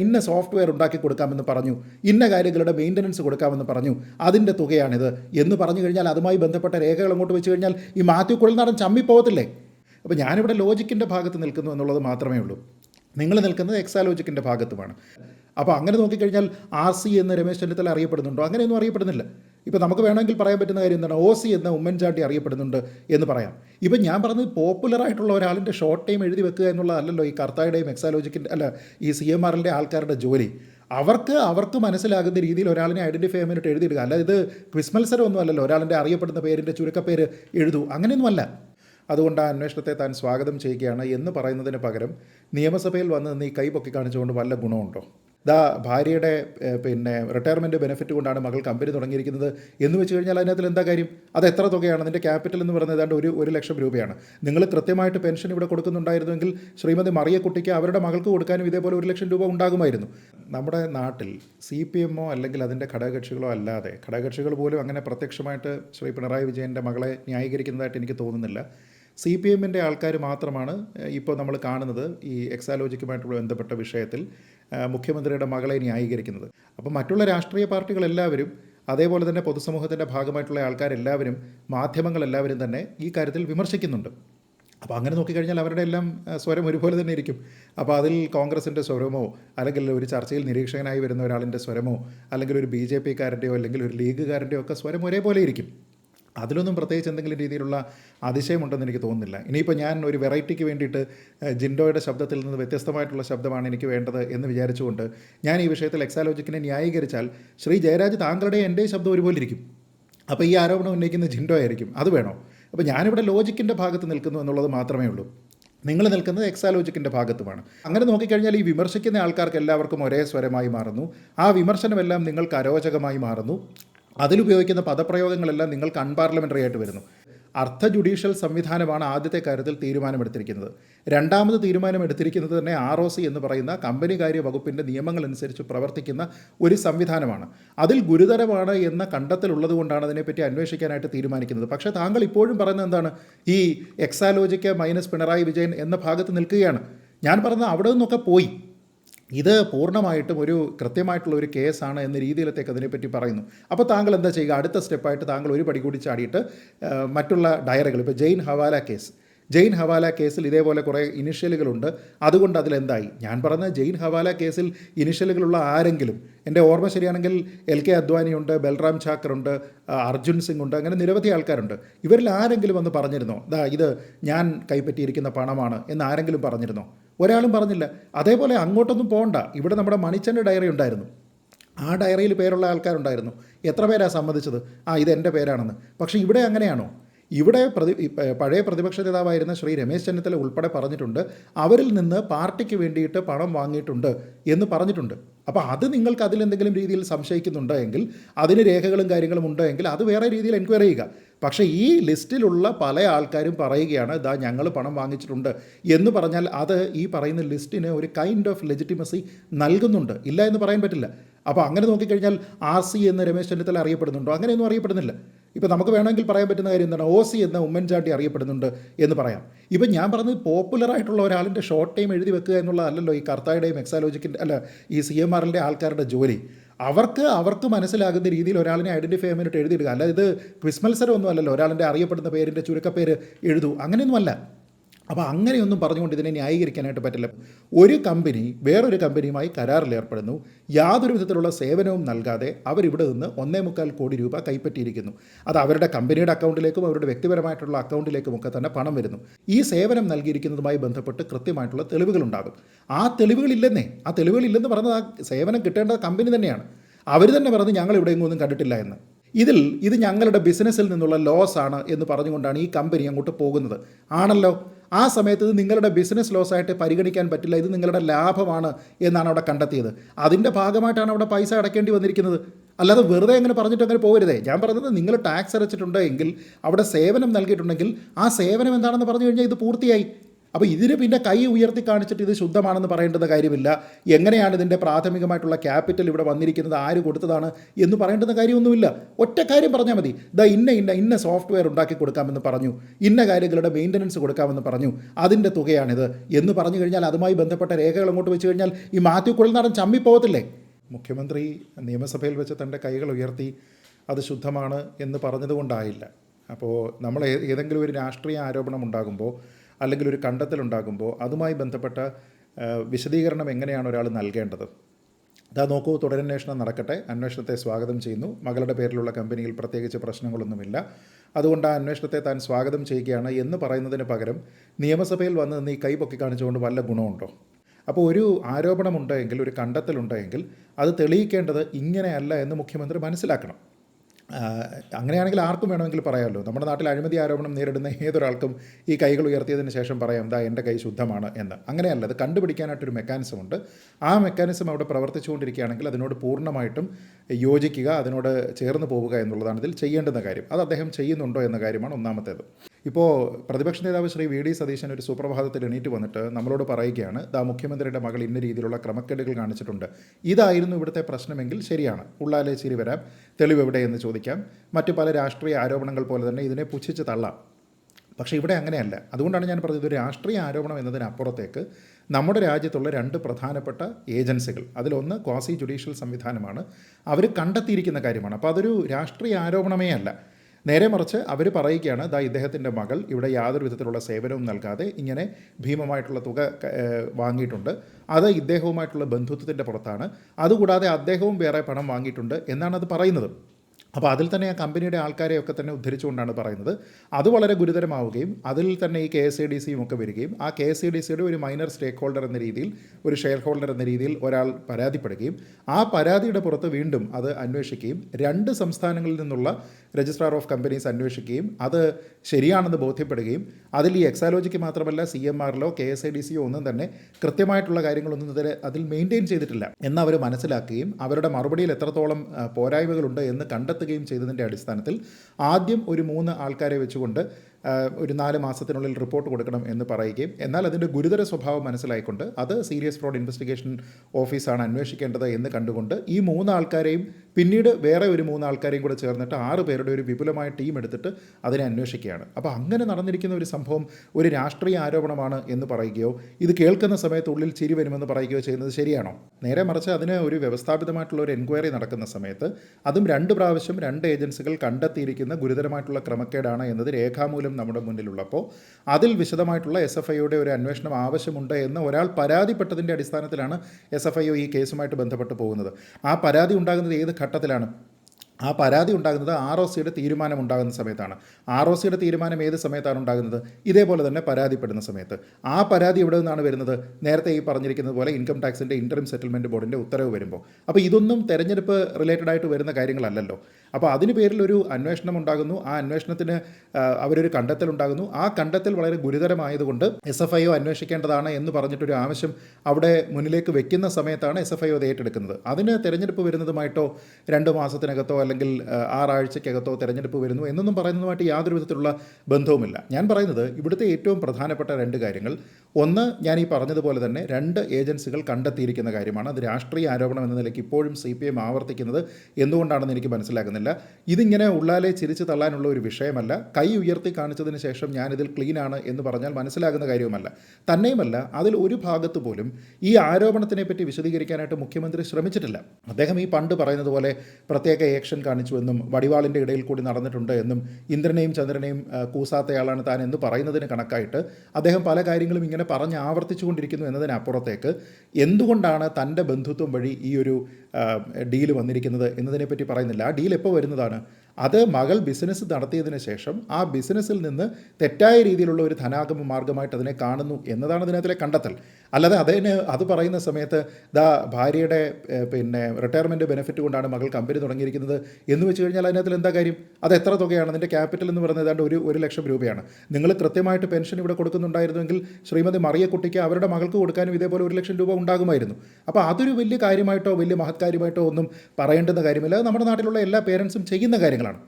ഇന്ന സോഫ്റ്റ്വെയർ ഉണ്ടാക്കി കൊടുക്കാമെന്ന് പറഞ്ഞു. ഇന്ന കാര്യങ്ങളുടെ മെയിന്റനൻസ് കൊടുക്കാമെന്ന് പറഞ്ഞു. അതിന്റെ തുകയാണിത്. എന്ന് പറഞ്ഞു കഴിഞ്ഞാൽ അതുമായി ബന്ധപ്പെട്ട രേഖകൾ അങ്ങോട്ട് വെച്ച് കഴിഞ്ഞാൽ ഈ മാത്യു കുഴൽനാടൻ ചമ്മിപ്പോകത്തില്ലേ അപ്പോൾ ഞാനിവിടെ ലോജിക്കിന്റെ ഭാഗത്ത് നിൽക്കുന്നു എന്നുള്ളത് മാത്രമേ ഉള്ളൂ. നിങ്ങൾ നിൽക്കുന്നത് എക്സാലോജിക്കിന്റെ ഭാഗത്തുമാണ്. അപ്പോൾ അങ്ങനെ നോക്കിക്കഴിഞ്ഞാൽ ആർ സി എന്ന് രമേശ് ചെന്നിത്തല അറിയപ്പെടുന്നുണ്ടോ? അങ്ങനെയൊന്നും അറിയപ്പെടുന്നില്ല. ഇപ്പോൾ നമുക്ക് വേണമെങ്കിൽ പറയാൻ പറ്റുന്ന കാര്യം എന്താണ്? ഒ സി എന്ന ഉമ്മൻചാണ്ടി അറിയപ്പെടുന്നുണ്ട് എന്ന് പറയാം. ഇപ്പം ഞാൻ പറഞ്ഞത് പോപ്പുലറായിട്ടുള്ള ഒരാളിന്റെ ഷോർട്ട് ടൈം എഴുതി വെക്കുക എന്നുള്ളതല്ലല്ലോ ഈ കർത്തായുടെയും എക്സാലോജിക്കിന്റെ അല്ല ഈ സി എം ആറിന്റെ ആൾക്കാരുടെ ജോലി. അവർക്ക് അവർക്ക് മനസ്സിലാകുന്ന രീതിയിൽ ഒരാളിനെ ഐഡന്റിഫൈ ചെയ്യാൻ വേണ്ടിയിട്ട് എഴുതിയിടുക. അല്ല ഇത് ക്രിസ്മത്സരം ഒന്നും അല്ലല്ലോ ഒരാളിന്റെ അറിയപ്പെടുന്ന പേരിന്റെ ചുരുക്കപ്പേര് എഴുതൂ. അങ്ങനെയൊന്നുമല്ല. അതുകൊണ്ട് ആ അന്വേഷണത്തെ താൻ സ്വാഗതം ചെയ്യുകയാണ് എന്ന് പറയുന്നതിന് പകരം നിയമസഭയിൽ വന്ന് നീ കൈ പൊക്കി കാണിച്ചുകൊണ്ട് വല്ല ഗുണമുണ്ടോ? ദാ ഭാര്യയുടെ പിന്നെ റിട്ടയർമെന്റ് ബെനിഫിറ്റ് കൊണ്ടാണ് മകൾ കമ്പനി തുടങ്ങിയിരിക്കുന്നത് എന്ന് വെച്ച് കഴിഞ്ഞാൽ അതിനകത്തിൽ എന്താ കാര്യം? അത് എത്ര തുകയാണ്? അതിന്റെ ക്യാപിറ്റൽ എന്ന് പറയുന്നത് ഏതാണ്ട് ഒരു ഒരു ലക്ഷം രൂപയാണ്. നിങ്ങൾ കൃത്യമായിട്ട് പെൻഷൻ ഇവിടെ കൊടുക്കുന്നുണ്ടായിരുന്നെങ്കിൽ ശ്രീമതി മറിയക്കുട്ടിക്ക് അവരുടെ മകൾക്ക് കൊടുക്കാനും ഇതേപോലെ ഒരു ലക്ഷം രൂപ ഉണ്ടാകുമായിരുന്നു. നമ്മുടെ നാട്ടിൽ സി പി എമ്മോ അല്ലെങ്കിൽ അതിന്റെ ഘടകകക്ഷികളോ അല്ലാതെ ഘടകകക്ഷികൾ പോലും അങ്ങനെ പ്രത്യക്ഷമായിട്ട് ശ്രീ പിണറായി വിജയന്റെ മകളെ ന്യായീകരിക്കുന്നതായിട്ട് എനിക്ക് തോന്നുന്നില്ല. സി പി എമ്മിന്റെ ആൾക്കാർ മാത്രമാണ് ഇപ്പോൾ നമ്മൾ കാണുന്നത് ഈ എക്സാലോജിക്കുമായിട്ടുള്ള ബന്ധപ്പെട്ട വിഷയത്തിൽ മുഖ്യമന്ത്രിയുടെ മകളെ ന്യായീകരിക്കുന്നത്. അപ്പോൾ മറ്റുള്ള രാഷ്ട്രീയ പാർട്ടികളെല്ലാവരും അതേപോലെ തന്നെ പൊതുസമൂഹത്തിന്റെ ഭാഗമായിട്ടുള്ള ആൾക്കാരെല്ലാവരും മാധ്യമങ്ങളെല്ലാവരും തന്നെ ഈ കാര്യത്തിൽ വിമർശിക്കുന്നുണ്ട്. അപ്പോൾ അങ്ങനെ നോക്കിക്കഴിഞ്ഞാൽ അവരുടെ എല്ലാം സ്വരം ഒരുപോലെ തന്നെ ഇരിക്കും. അപ്പോൾ അതിൽ കോൺഗ്രസിന്റെ സ്വരമോ അല്ലെങ്കിൽ ഒരു ചർച്ചയിൽ നിരീക്ഷകനായി വരുന്ന ഒരാളിന്റെ സ്വരമോ അല്ലെങ്കിൽ ഒരു ബി ജെ പിക്കാരന്റെയോ അല്ലെങ്കിൽ ഒരു ലീഗുകാരന്റെയോ ഒക്കെ സ്വരം ഒരേപോലെ ഇരിക്കും. അതിലൊന്നും പ്രത്യേകിച്ച് എന്തെങ്കിലും രീതിയിലുള്ള അതിശയമുണ്ടെന്ന് എനിക്ക് തോന്നുന്നില്ല. ഇനിയിപ്പോൾ ഞാൻ ഒരു വെറൈറ്റിക്ക് വേണ്ടിയിട്ട് ജിൻഡോയുടെ ശബ്ദത്തിൽ നിന്ന് വ്യത്യസ്തമായിട്ടുള്ള ശബ്ദമാണ് എനിക്ക് വേണ്ടത് എന്ന് വിചാരിച്ചുകൊണ്ട് ഞാൻ ഈ വിഷയത്തിൽ എക്സാലോജിക്കിനെ ന്യായീകരിച്ചാൽ ശ്രീ ജയരാജ് താങ്കളുടെ എന്റെ ശബ്ദം ഒരുപോലെ ഇരിക്കും. അപ്പോൾ ഈ ആരോപണം ഉന്നയിക്കുന്ന ജിൻഡോ ആയിരിക്കും. അത് വേണോ? അപ്പോൾ ഞാനിവിടെ ലോജിക്കിന്റെ ഭാഗത്ത് നിൽക്കുന്നു എന്നുള്ളത് മാത്രമേ ഉള്ളൂ. നിങ്ങൾ നിൽക്കുന്നത് എക്സാലോജിക്കിന്റെ ഭാഗത്തുമാണ്. അങ്ങനെ നോക്കിക്കഴിഞ്ഞാൽ ഈ വിമർശിക്കുന്ന ആൾക്കാർക്ക് എല്ലാവർക്കും ഒരേ സ്വരമായി മാറുന്നു. ആ വിമർശനമെല്ലാം നിങ്ങൾക്ക് അരോചകമായി മാറുന്നു. അതിലുപയോഗിക്കുന്ന പദപ്രയോഗങ്ങളെല്ലാം നിങ്ങൾക്ക് അൺപാർലമെന്ററി ആയിട്ട് വരുന്നു. അർത്ഥ ജുഡീഷ്യൽ സംവിധാനമാണ് ആദ്യത്തെ കാര്യത്തിൽ തീരുമാനമെടുത്തിരിക്കുന്നത്. രണ്ടാമത് തീരുമാനമെടുത്തിരിക്കുന്നത് തന്നെ ആർ ഒ സി എന്ന് പറയുന്ന കമ്പനി കാര്യ വകുപ്പിന്റെ നിയമങ്ങൾ അനുസരിച്ച് പ്രവർത്തിക്കുന്ന ഒരു സംവിധാനമാണ്. അതിൽ ഗുരുതരമാണ് എന്ന കണ്ടെത്തലുള്ളത് കൊണ്ടാണ് അതിനെപ്പറ്റി അന്വേഷിക്കാനായിട്ട് തീരുമാനിക്കുന്നത്. പക്ഷേ താങ്കൾ ഇപ്പോഴും പറയുന്നത് എന്താണ്? ഈ എക്സാലോജിക്ക മൈനസ് പിണറായി വിജയൻ എന്ന ഭാഗത്ത് നിൽക്കുകയാണ്. ഞാൻ പറഞ്ഞത് അവിടെ നിന്നൊക്കെ പോയി. ഇത് പൂർണമായിട്ടും ഒരു കൃത്യമായിട്ടുള്ള ഒരു കേസാണ് എന്ന രീതിയിലത്തേക്ക് അതിനെപ്പറ്റി പറയുന്നു. അപ്പോൾ താങ്കൾ എന്താ ചെയ്യുക? അടുത്ത സ്റ്റെപ്പായിട്ട് താങ്കൾ ഒരു പടി കൂടി ചാടിയിട്ട് മറ്റുള്ള ഡയറികൾ ഇപ്പോൾ ജെയിൻ ഹവാല കേസ്. ജെയിൻ ഹവാല കേസിൽ ഇതേപോലെ കുറേ ഇനിഷ്യലുകളുണ്ട്. അതുകൊണ്ട് അതിലെന്തായി? ഞാൻ പറഞ്ഞ ജെയിൻ ഹവാല കേസിൽ ഇനിഷ്യലുകളുള്ള ആരെങ്കിലും എന്റെ ഓർമ്മ ശരിയാണെങ്കിൽ എൽ കെ അദ്വാനിയുണ്ട് ബൽറാം ഉണ്ട് അർജുൻ സിംഗ് ഉണ്ട് അങ്ങനെ നിരവധി ആൾക്കാരുണ്ട്. ഇവരിൽ ആരെങ്കിലും വന്ന് പറഞ്ഞിരുന്നോ? ദാ ഇത് ഞാൻ കൈപ്പറ്റിയിരിക്കുന്ന പണമാണ് എന്ന് ആരെങ്കിലും പറഞ്ഞിരുന്നോ? ഒരാളും പറഞ്ഞില്ല. അതേപോലെ അങ്ങോട്ടൊന്നും പോകണ്ട ഇവിടെ നമ്മുടെ മണിച്ചന്റെ ഡയറി ഉണ്ടായിരുന്നു. ആ ഡയറിയിൽ പേരുള്ള ആൾക്കാരുണ്ടായിരുന്നു. എത്ര പേരാണ് സമ്മതിച്ചത്? ആ ഇത് എന്റെ പേരാണെന്ന്. പക്ഷേ ഇവിടെ അങ്ങനെയാണോ? ഇവിടെ പ്രതി പഴയ പ്രതിപക്ഷ നേതാവായിരുന്ന ശ്രീ രമേശ് ചെന്നിത്തല ഉൾപ്പെടെ പറഞ്ഞിട്ടുണ്ട് അവരിൽ നിന്ന് പാർട്ടിക്ക് വേണ്ടിയിട്ട് പണം വാങ്ങിയിട്ടുണ്ട് എന്ന് പറഞ്ഞിട്ടുണ്ട്. അപ്പോൾ അത് നിങ്ങൾക്ക് അതിലെന്തെങ്കിലും രീതിയിൽ സംശയിക്കുന്നുണ്ടോ എങ്കിൽ അതിന് രേഖകളും കാര്യങ്ങളും ഉണ്ടോ എങ്കിൽ അത് വേറെ രീതിയിൽ എൻക്വയറി ചെയ്യുക. പക്ഷേ ഈ ലിസ്റ്റിലുള്ള പല ആൾക്കാരും പറയുകയാണ് ഇതാ ഞങ്ങൾ പണം വാങ്ങിച്ചിട്ടുണ്ട് എന്ന് പറഞ്ഞാൽ അത് ഈ പറയുന്ന ലിസ്റ്റിന് ഒരു കൈൻഡ് ഓഫ് ലെജിറ്റിമസി നൽകുന്നുണ്ട്. ഇല്ല എന്ന് പറയാൻ പറ്റില്ല. അപ്പോൾ അങ്ങനെ നോക്കിക്കഴിഞ്ഞാൽ ആർ സി എന്ന് രമേശ് ചെന്നിത്തല അറിയപ്പെടുന്നുണ്ടോ? അങ്ങനെയൊന്നും അറിയപ്പെടുന്നില്ല. ഇപ്പോൾ നമുക്ക് വേണമെങ്കിൽ പറയാൻ പറ്റുന്ന കാര്യം എന്താണ്? ഒ എന്ന ഉമ്മൻചാണ്ടി അറിയപ്പെടുന്നുണ്ട് എന്ന് പറയാം. ഇപ്പം ഞാൻ പറഞ്ഞത് പോപ്പുലറായിട്ടുള്ള ഒരാളിന്റെ ഷോർട്ട് ടൈം എഴുതി വെക്കുക എന്നുള്ളതല്ലല്ലോ ഈ കർത്തായുടെയും എക്സാലോജിക്കിന്റെ അല്ല ഈ സി എം ആറിന്റെ ആൾക്കാരുടെ ജോലി. അവർക്ക് അവർക്ക് മനസ്സിലാകുന്ന രീതിയിൽ ഒരാളിനെ ഐഡന്റിഫൈ ചെയ്യാൻ വേണ്ടിയിട്ട് എഴുതിയിടുക. അല്ല ഇത് ക്വിസ് ഒന്നും അല്ലല്ലോ ഒരാളിന്റെ അറിയപ്പെടുന്ന പേരിന്റെ ചുരുക്കപ്പേര് എഴുതൂ. അങ്ങനെയൊന്നുമല്ല. അപ്പോൾ അങ്ങനെയൊന്നും പറഞ്ഞുകൊണ്ട് ഇതിനെ ന്യായീകരിക്കാനായിട്ട് പറ്റില്ല. ഒരു കമ്പനി വേറൊരു കമ്പനിയുമായി കരാറിൽ ഏർപ്പെടുന്നു. യാതൊരു വിധത്തിലുള്ള സേവനവും നൽകാതെ അവരിവിടെ നിന്ന് ഒന്നേ മുക്കാൽ കോടി രൂപ കൈപ്പറ്റിയിരിക്കുന്നു. അത് അവരുടെ കമ്പനിയുടെ അക്കൗണ്ടിലേക്കും അവരുടെ വ്യക്തിപരമായിട്ടുള്ള അക്കൗണ്ടിലേക്കും ഒക്കെ തന്നെ പണം വരുന്നു. ഈ സേവനം നൽകിയിരിക്കുന്നതുമായി ബന്ധപ്പെട്ട് കൃത്യമായിട്ടുള്ള തെളിവുകളുണ്ടാകും. ആ തെളിവുകളില്ലെന്നേ ആ തെളിവുകളില്ലെന്ന് പറഞ്ഞത് ആ സേവനം കിട്ടേണ്ടത് കമ്പനി തന്നെയാണ്. അവർ തന്നെ പറഞ്ഞ് ഞങ്ങൾ ഇവിടെയെങ്കിലും ഒന്നും കണ്ടിട്ടില്ല എന്ന്. ഇതിൽ ഇത് ഞങ്ങളുടെ ബിസിനസ്സിൽ നിന്നുള്ള ലോസ് ആണ് എന്ന് പറഞ്ഞുകൊണ്ടാണ് ഈ കമ്പനി അങ്ങോട്ട് പോകുന്നത്. ആണല്ലോ? ആ സമയത്ത് ഇത് നിങ്ങളുടെ ബിസിനസ് ലോസ് ആയിട്ട് പരിഗണിക്കാൻ പറ്റില്ല ഇത് നിങ്ങളുടെ ലാഭമാണ് എന്നാണ് അവിടെ കണ്ടെത്തിയത്. അതിന്റെ ഭാഗമായിട്ടാണ് അവിടെ പൈസ അടയ്ക്കേണ്ടി വന്നിരിക്കുന്നത്. അല്ലാതെ വെറുതെ അങ്ങനെ പറഞ്ഞിട്ട് അങ്ങനെ പോകരുതേ ഞാൻ പറഞ്ഞത് നിങ്ങൾ ടാക്സ് അടച്ചിട്ടുണ്ടെങ്കിൽ അവിടെ സേവനം നൽകിയിട്ടുണ്ടെങ്കിൽ ആ സേവനം എന്താണെന്ന് പറഞ്ഞു കഴിഞ്ഞാൽ ഇത് പൂർത്തിയായി. അപ്പോൾ ഇതിന് പിന്നെ കൈ ഉയർത്തി കാണിച്ചിട്ട് ഇത് ശുദ്ധമാണെന്ന് പറയേണ്ടത് കാര്യമില്ല. എങ്ങനെയാണ് ഇതിന്റെ പ്രാഥമികമായിട്ടുള്ള ക്യാപിറ്റൽ ഇവിടെ വന്നിരിക്കുന്നത്? ആര് കൊടുത്തതാണ് എന്ന് പറയേണ്ടുന്ന കാര്യമൊന്നുമില്ല. ഒറ്റ കാര്യം പറഞ്ഞാൽ മതി. ദ ഇന്ന ഇന്ന ഇന്ന സോഫ്റ്റ്വെയർ ഉണ്ടാക്കി കൊടുക്കാമെന്ന് പറഞ്ഞു. ഇന്ന കാര്യങ്ങളുടെ മെയിന്റനൻസ് കൊടുക്കാമെന്ന് പറഞ്ഞു. അതിന്റെ തുകയാണിത് എന്ന് പറഞ്ഞു കഴിഞ്ഞാൽ അതുമായി ബന്ധപ്പെട്ട രേഖകൾ അങ്ങോട്ട് വെച്ച് കഴിഞ്ഞാൽ ഈ മാത്യു കുഴൽനാടൻ ചമ്മിപ്പോകത്തില്ലേ മുഖ്യമന്ത്രി നിയമസഭയിൽ വെച്ച് തന്റെ കൈകൾ ഉയർത്തി അത് ശുദ്ധമാണ് എന്ന് പറഞ്ഞതുകൊണ്ടായില്ല. അപ്പോൾ നമ്മൾ ഏതെങ്കിലും ഒരു രാഷ്ട്രീയ ആരോപണം ഉണ്ടാകുമ്പോൾ അല്ലെങ്കിൽ ഒരു കണ്ടെത്തൽ ഉണ്ടാകുമ്പോൾ അതുമായി ബന്ധപ്പെട്ട വിശദീകരണം എങ്ങനെയാണ് ഒരാൾ നൽകേണ്ടത്? ഇതാ നോക്കൂ തുടരന്വേഷണം നടക്കട്ടെ. അന്വേഷണത്തെ സ്വാഗതം ചെയ്യുന്നു. മകളുടെ പേരിലുള്ള കമ്പനിയിൽ പ്രത്യേകിച്ച് പ്രശ്നങ്ങളൊന്നുമില്ല. അതുകൊണ്ട് ആ അന്വേഷണത്തെ താൻ സ്വാഗതം ചെയ്യുകയാണ് എന്ന് പറയുന്നതിന് പകരം നിയമസഭയിൽ വന്ന് ഈ കൈ പൊക്കി കാണിച്ചുകൊണ്ട് വല്ല ഗുണമുണ്ടോ? അപ്പോൾ ഒരു ആരോപണമുണ്ടെങ്കിൽ ഒരു കണ്ടെത്തലുണ്ടെങ്കിൽ അത് തെളിയിക്കേണ്ടത് ഇങ്ങനെയല്ല എന്ന് മുഖ്യമന്ത്രി മനസ്സിലാക്കണം. അങ്ങനെയാണെങ്കിൽ ആർക്കും വേണമെങ്കിൽ പറയാമല്ലോ. നമ്മുടെ നാട്ടിൽ അഴിമതി ആരോപണം നേരിടുന്ന ഏതൊരാൾക്കും ഈ കൈകൾ ഉയർത്തിയതിന് ശേഷം പറയാം ദാ എന്റെ കൈ ശുദ്ധമാണ് എന്ന്. അങ്ങനെയല്ല അത് കണ്ടുപിടിക്കാനായിട്ടൊരു മെക്കാനിസം ഉണ്ട്. ആ മെക്കാനിസം അവിടെ പ്രവർത്തിച്ചുകൊണ്ടിരിക്കുകയാണെങ്കിൽ അതിനോട് പൂർണമായിട്ടും യോജിക്കുക അതിനോട് ചേർന്ന് പോവുക എന്നുള്ളതാണ് ഇതിൽ ചെയ്യേണ്ടുന്ന കാര്യം. അത് അദ്ദേഹം ചെയ്യുന്നുണ്ടോ എന്ന കാര്യമാണ് ഒന്നാമത്തേത്. ഇപ്പോൾ പ്രതിപക്ഷ നേതാവ് ശ്രീ വി ഡി സതീശൻ ഒരു സുപ്രഭാതത്തിൽ എണീറ്റ് വന്നിട്ട് നമ്മളോട് പറയുകയാണ് ദാ മുഖ്യമന്ത്രിയുടെ മകൾ ഇന്ന രീതിയിലുള്ള ക്രമക്കേടുകൾ കാണിച്ചിട്ടുണ്ട്. ഇതായിരുന്നു ഇവിടുത്തെ പ്രശ്നമെങ്കിൽ ശരിയാണ്. ഉള്ളാലെ ചിരി വരാം. തെളിവ് എവിടെയെന്ന് ചോദിക്കാം. മറ്റു പല രാഷ്ട്രീയ ആരോപണങ്ങൾ പോലെ തന്നെ ഇതിനെ പുച്ഛിച്ച് തള്ളാം. പക്ഷേ ഇവിടെ അങ്ങനെയല്ല. അതുകൊണ്ടാണ് ഞാൻ പറഞ്ഞത് ഒരു രാഷ്ട്രീയ ആരോപണം എന്നതിനപ്പുറത്തേക്ക് നമ്മുടെ രാജ്യത്തുള്ള രണ്ട് പ്രധാനപ്പെട്ട ഏജൻസികൾ അതിലൊന്ന് ക്വാസി ജുഡീഷ്യൽ സംവിധാനമാണ്. അവർ കണ്ടെത്തിയിരിക്കുന്ന കാര്യമാണ്. അപ്പോൾ അതൊരു രാഷ്ട്രീയ ആരോപണമേ അല്ല. നേരെ മറിച്ച് അവർ പറയുകയാണ് ദാ ഇദ്ദേഹത്തിന്റെ മകൾ ഇവിടെ യാതൊരു വിധത്തിലുള്ള സേവനവും നൽകാതെ ഇങ്ങനെ ഭീമമായിട്ടുള്ള തുക വാങ്ങിയിട്ടുണ്ട്. അത് ഇദ്ദേഹവുമായിട്ടുള്ള ബന്ധുത്വത്തിന്റെ പുറത്താണ്. അതുകൂടാതെ അദ്ദേഹവും വേറെ പണം വാങ്ങിയിട്ടുണ്ട് എന്നാണ് അത് പറയുന്നത്. അപ്പോൾ അതിൽ തന്നെ ആ കമ്പനിയുടെ ആൾക്കാരെയൊക്കെ തന്നെ ഉദ്ധരിച്ചുകൊണ്ടാണ് പറയുന്നത്. അത് വളരെ ഗുരുതരമാവുകയും അതിൽ തന്നെ ഈ കെ എസ് ഐ ഡി സിയും ഒക്കെ വരികയും ആ കെ എസ് ഐ ഡി സിയുടെ ഒരു മൈനർ സ്റ്റേക്ക് ഹോൾഡർ എന്ന രീതിയിൽ ഒരു ഷെയർ ഹോൾഡർ എന്ന രീതിയിൽ ഒരാൾ പരാതിപ്പെടുകയും ആ പരാതിയുടെ പുറത്ത് വീണ്ടും അത് അന്വേഷിക്കുകയും രണ്ട് സംസ്ഥാനങ്ങളിൽ നിന്നുള്ള രജിസ്ട്രാർ ഓഫ് കമ്പനീസ് അന്വേഷിക്കുകയും അത് ശരിയാണെന്ന് ബോധ്യപ്പെടുകയും അതിൽ ഈ എക്സാലോജിക്ക് മാത്രമല്ല സി എം ആറിലോ കെ എസ് ഐ ഡി സിയോ ഒന്നും തന്നെ കൃത്യമായിട്ടുള്ള കാര്യങ്ങളൊന്നും ഇതുവരെ അതിൽ മെയിന്റെയിൻ ചെയ്തിട്ടില്ല എന്ന് അവർ മനസ്സിലാക്കുകയും അവരുടെ മറുപടിയിൽ എത്രത്തോളം പോരായ്മകളുണ്ട് എന്ന് കണ്ടെത്തുകയും ചെയ്തതിന്റെ അടിസ്ഥാനത്തിൽ ആദ്യം ഒരു മൂന്ന് ആൾക്കാരെ വെച്ചുകൊണ്ട് ഒരു നാല് മാസത്തിനുള്ളിൽ റിപ്പോർട്ട് കൊടുക്കണം എന്ന് പറയുകയും എന്നാൽ അതിന്റെ ഗുരുതര സ്വഭാവം മനസ്സിലായിക്കൊണ്ട് അത് സീരിയസ് ഫ്രോഡ് ഇൻവെസ്റ്റിഗേഷൻ ഓഫീസാണ് അന്വേഷിക്കേണ്ടത് എന്ന് കണ്ടുകൊണ്ട് ഈ മൂന്ന് ആൾക്കാരെയും പിന്നീട് വേറെ ഒരു മൂന്ന് ആൾക്കാരെയും കൂടെ ചേർന്നിട്ട് ആറ് പേരുടെ ഒരു വിപുലമായ ടീം എടുത്തിട്ട് അതിനെ അന്വേഷിക്കുകയാണ്. അപ്പോൾ അങ്ങനെ നടന്നിരിക്കുന്ന ഒരു സംഭവം ഒരു രാഷ്ട്രീയ ആരോപണമാണ് എന്ന് പറയുകയോ ഇത് കേൾക്കുന്ന സമയത്ത് ഉള്ളിൽ ചിരി വരുമെന്ന് പറയുകയോ ചെയ്യുന്നത് ശരിയാണോ? നേരെ മറിച്ച് അതിന് ഒരു വ്യവസ്ഥാപിതമായിട്ടുള്ള ഒരു എൻക്വയറി നടക്കുന്ന സമയത്ത് അതും രണ്ട് പ്രാവശ്യം രണ്ട് ഏജൻസികൾ കണ്ടെത്തിയിരിക്കുന്ന ഗുരുതരമായിട്ടുള്ള ക്രമക്കേടാണ് എന്നത് രേഖാമൂലം നമ്മുടെ മുന്നിലുള്ളപ്പോൾ അതിൽ വിശദമായിട്ടുള്ള എസ് എഫ് ഐയുടെ ഒരു അന്വേഷണം ആവശ്യമുണ്ട് എന്ന് ഒരാൾ പരാതിപ്പെട്ടതിന്റെ അടിസ്ഥാനത്തിലാണ് എസ് എഫ് ഐ ഈ കേസുമായിട്ട് ബന്ധപ്പെട്ട് പോകുന്നത്. ആ പരാതി ഉണ്ടാകുന്നത് ഏത് ഘട്ടത്തിലാണ് ആ പരാതി ഉണ്ടാകുന്നത് ആർ ഒ സിയുടെ തീരുമാനം ഉണ്ടാകുന്ന സമയത്താണ്. ആർ ഒ സിയുടെ തീരുമാനം ഏത് സമയത്താണ് ഉണ്ടാകുന്നത്? ഇതേപോലെ തന്നെ പരാതിപ്പെടുന്ന സമയത്ത്. ആ പരാതി എവിടെ നിന്നാണ് വരുന്നത്? നേരത്തെ ഈ പറഞ്ഞിരിക്കുന്നത് പോലെ ഇൻകം ടാക്സിന്റെ ഇന്ററിം സെറ്റിൽമെന്റ് ബോർഡിന്റെ ഉത്തരവ് വരുമ്പോൾ. അപ്പോൾ ഇതൊന്നും തെരഞ്ഞെടുപ്പ് റിലേറ്റഡ് ആയിട്ട് വരുന്ന കാര്യങ്ങളല്ലല്ലോ. അപ്പോൾ അതിന് പേരിൽ ഒരു അന്വേഷണം ഉണ്ടാകുന്നു. ആ അന്വേഷണത്തിന് അവരൊരു കണ്ടെത്തൽ ഉണ്ടാകുന്നു. ആ കണ്ടെത്തൽ വളരെ ഗുരുതരമായതുകൊണ്ട് എസ് എഫ് ഐ ഒ അന്വേഷിക്കേണ്ടതാണ് എന്ന് പറഞ്ഞിട്ടൊരു ആവശ്യം അവിടെ മുന്നിലേക്ക് വെക്കുന്ന സമയത്താണ് എസ് എഫ് ഐ ഒ അത് ഏറ്റെടുക്കുന്നത്. അതിന് തെരഞ്ഞെടുപ്പ് വരുന്നതുമായിട്ടോ രണ്ട് മാസത്തിനകത്തോ അല്ലെങ്കിൽ ആറാഴ്ചക്കകത്തോ തെരഞ്ഞെടുപ്പ് വരുന്നു എന്നൊന്നും പറയുന്നതുമായിട്ട് യാതൊരു വിധത്തിലുള്ള ബന്ധവുമില്ല. ഞാൻ പറയുന്നത് ഇവിടുത്തെ ഏറ്റവും പ്രധാനപ്പെട്ട രണ്ട് കാര്യങ്ങൾ. ഒന്ന് ഞാൻ ഈ പറഞ്ഞതുപോലെ തന്നെ രണ്ട് ഏജൻസികൾ കണ്ടെത്തിയിരിക്കുന്ന കാര്യമാണ്. അത് രാഷ്ട്രീയ ആരോപണം എന്ന നിലയ്ക്ക് ഇപ്പോഴും സി പി എം ആവർത്തിക്കുന്നത് എന്തുകൊണ്ടാണെന്ന് എനിക്ക് മനസ്സിലാകുന്നില്ല. ഇതിങ്ങനെ ഉള്ളാലെ ചിരിച്ചു തള്ളാനുള്ള ഒരു വിഷയമല്ല. കൈ ഉയർത്തി കാണിച്ചതിന് ശേഷം ഞാനിതിൽ ക്ലീനാണ് എന്ന് പറഞ്ഞാൽ മനസ്സിലാകുന്ന കാര്യവുമല്ല. തന്നെയുമല്ല അതിൽ ഒരു ഭാഗത്ത് പോലും ഈ ആരോപണത്തിനെ പറ്റി വിശദീകരിക്കാനായിട്ട് മുഖ്യമന്ത്രി ശ്രമിച്ചിട്ടില്ല. അദ്ദേഹം ഈ പണ്ട് പറയുന്നത് പോലെ പ്രത്യേക ഏക്ഷൻ കാണിച്ചുവെന്നും വടിവാളിന്റെ ഇടയിൽ കൂടി നടന്നിട്ടുണ്ട് എന്നും ഇന്ദ്രനെയും ചന്ദ്രനെയും കൂസാത്തയാളാണ് താൻ എന്ന് പറയുന്നതിന് കണക്കായിട്ട് അദ്ദേഹം പല കാര്യങ്ങളും ഇങ്ങനെ പറഞ്ഞ് ആവർത്തിച്ചുകൊണ്ടിരിക്കുന്നു എന്നതിനപ്പുറത്തേക്ക് എന്തുകൊണ്ടാണ് തന്റെ ബന്ധുത്വം വഴി ഈ ഒരു ഡീൽ വന്നിരിക്കുന്നത് എന്നതിനെപ്പറ്റി പറയുന്നില്ല. ആ ഡീൽ എപ്പോൾ വരുന്നതാണ്? അത് മകൾ ബിസിനസ് നടത്തിയതിന് ശേഷം ആ ബിസിനസ്സിൽ നിന്ന് തെറ്റായ രീതിയിലുള്ള ഒരു ധനാഗമ മാർഗമായിട്ട് അതിനെ കാണുന്നു എന്നതാണ് ഇതിനകത്തിലെ കണ്ടെത്തൽ. അല്ലാതെ അതിന് അത് പറയുന്ന സമയത്ത് ദാ ഭാര്യയുടെ പിന്നെ റിട്ടയർമെന്റ് ബെനിഫിറ്റ് കൊണ്ടാണ് മകൾ കമ്പനി തുടങ്ങിയിരിക്കുന്നത് എന്ന് വെച്ച് കഴിഞ്ഞാൽ അതിനകത്തിൽ എന്താ കാര്യം? അത് എത്ര തുകയാണ്? അതിന്റെ ക്യാപിറ്റൽ എന്ന് പറയുന്നത് ഏതാണ്ട് ഒരു ഒരു ലക്ഷം രൂപയാണ്. നിങ്ങൾ കൃത്യമായിട്ട് പെൻഷൻ ഇവിടെ കൊടുക്കുന്നുണ്ടായിരുന്നെങ്കിൽ ശ്രീമതി മറിയക്കുട്ടിക്ക് അവരുടെ മകൾക്ക് കൊടുക്കാനും ഇതേപോലെ ഒരു ലക്ഷം രൂപ ഉണ്ടാകുമായിരുന്നു. അപ്പോൾ അതൊരു വലിയ കാര്യമായിട്ടോ വലിയ മഹത്കാര്യമായിട്ടോ ഒന്നും പറയേണ്ടുന്ന കാര്യമില്ല. നമ്മുടെ നാട്ടിലുള്ള എല്ലാ പേരൻസും ചെയ്യുന്ന കാര്യങ്ങളാണ്. എന്നാണ്